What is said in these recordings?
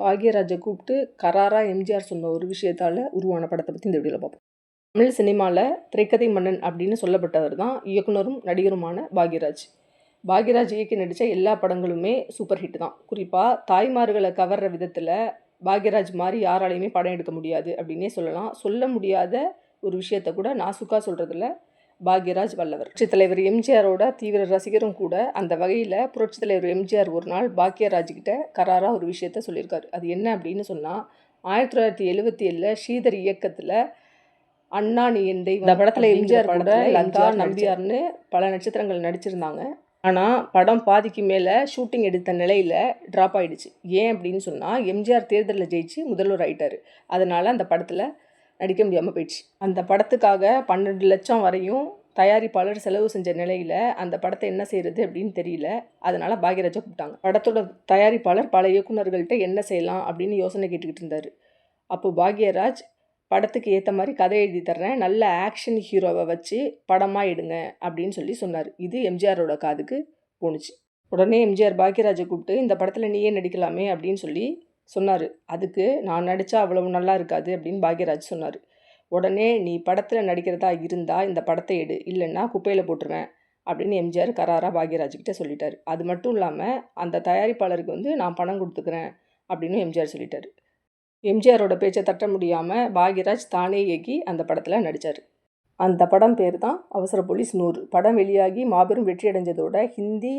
பாக்யராஜை கூப்பிட்டு கராரா எம்ஜிஆர் சொன்ன ஒரு விஷயத்தால் உருவான படத்தை பற்றி இந்த வீடியோவில் பார்ப்போம். தமிழ் சினிமாவில் திரைக்கதை மன்னன் அப்படின்னு சொல்லப்பட்டவர் தான் இயக்குனரும் நடிகருமான பாக்யராஜ். பாக்யராஜ் இயக்கி நடித்த எல்லா படங்களுமே சூப்பர் ஹிட் தான். குறிப்பாக தாய்மார்களை கவர்ற விதத்தில் பாக்யராஜ் மாதிரி யாராலையுமே படம் எடுக்க முடியாது அப்படின்னே சொல்லலாம். சொல்ல முடியாத ஒரு விஷயத்த கூட நாசுக்காக சொல்கிறதுல பாக்யராஜ் வல்லவர். புரட்சித் தலைவர் எம்ஜிஆரோட தீவிர ரசிகரும் கூட அந்த வகையில் புரட்சித் தலைவர் எம்ஜிஆர் ஒரு நாள் பாக்யராஜ் கிட்ட கராராக ஒரு விஷயத்த சொல்லியிருக்காரு. அது என்ன அப்படின்னு சொன்னால் ஆயிரத்தி தொள்ளாயிரத்தி எழுபத்தி ஏழில் ஸ்ரீதர் இயக்கத்தில் அண்ணா நீ தெய்வம் இந்த படத்தில் எம்ஜிஆர் கூட லங்கா நம்பியார்னு பல நட்சத்திரங்கள் நடிச்சிருந்தாங்க. ஆனால் படம் பாதிக்கு மேலே ஷூட்டிங் எடுத்த நிலையில் ட்ராப் ஆகிடுச்சு ஏன் அப்படின்னு சொன்னால் எம்ஜிஆர் தேர்தலில் ஜெயிச்சு முதல்வர் ஆயிட்டார். அதனால் அந்த படத்தில் நடிக்க முடியாமல் போயிடுச்சு. அந்த படத்துக்காக பன்னெண்டு லட்சம் வரையும் தயாரிப்பாளர் செலவு செஞ்ச நிலையில் அந்த படத்தை என்ன செய்கிறது அப்படின்னு தெரியல. அதனால் பாக்யராஜை கூப்பிட்டாங்க. படத்தோட தயாரிப்பாளர் பல இயக்குநர்கள்ட்ட என்ன செய்யலாம் அப்படின்னு யோசனை கேட்டுக்கிட்டு இருந்தார். அப்போது பாக்யராஜ் படத்துக்கு ஏற்ற மாதிரி கதை எழுதி தர்றேன். நல்ல ஆக்ஷன் ஹீரோவை வச்சு படமாக எடுங்க அப்படின்னு சொல்லி சொன்னார். இது எம்ஜிஆரோட காதுக்கு போணுச்சு. உடனே எம்ஜிஆர் பாக்யராஜை கூப்பிட்டு இந்த படத்தில் நீயே நடிக்கலாமே அப்படின்னு சொல்லி சொன்னார். அதுக்கு நான் நடித்தா அவ்வளவு நல்லா இருக்காது அப்படின்னு பாக்யராஜ் சொன்னார். உடனே நீ படத்தில் நடிக்கிறதா இருந்தால் இந்த படத்தை எடு. இல்லைன்னா குப்பையில் போட்டுருவேன் அப்படின்னு எம்ஜிஆர் கராராக பாக்யராஜ்கிட்ட சொல்லிட்டார். அது மட்டும் இல்லாமல் அந்த தயாரிப்பாளருக்கு வந்து நான் பணம் கொடுத்துக்கிறேன் அப்படின்னு எம்ஜிஆர் சொல்லிட்டார். எம்ஜிஆரோட பேச்சை தட்ட முடியாமல் பாக்யராஜ் தானே இயக்கி அந்த படத்தில் நடித்தார் அந்த படம் பேர் தான் அவசர போலீஸ் நூறு. படம் வெளியாகி மாபெரும் வெற்றி அடைஞ்சதோட ஹிந்தி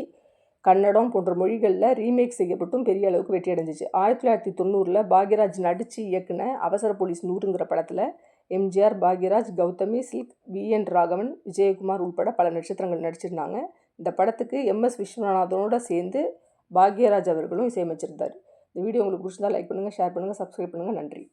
கன்னடம் போன்ற மொழிகளில் ரீமேக் செய்யப்பட்டும் பெரிய அளவுக்கு வெற்றி அடைஞ்சிச்சு. ஆயிரத்தி தொள்ளாயிரத்தி தொண்ணூறில் பாக்யராஜ் நடித்து இயக்குன அவசர போலீஸ் நூறுங்கிற படத்தில் MGR Bhagyaraj Gautami Silk V N Raghavan Vijayakumar உள்பட பல நட்சத்திரங்கள் நடிச்சிருந்தாங்க. இந்த படத்துக்கு எம்எஸ் விஸ்வநாதனோட சேர்ந்து பாக்யராஜ் அவர்களும் இசையமைச்சிருந்தார். இந்த வீடியோ உங்களுக்கு பிடிச்சிருந்தா லைக் பண்ணுங்கள் ஷேர் பண்ணுங்கள் சப்ஸ்கிரைப் பண்ணுங்கள் நன்றி.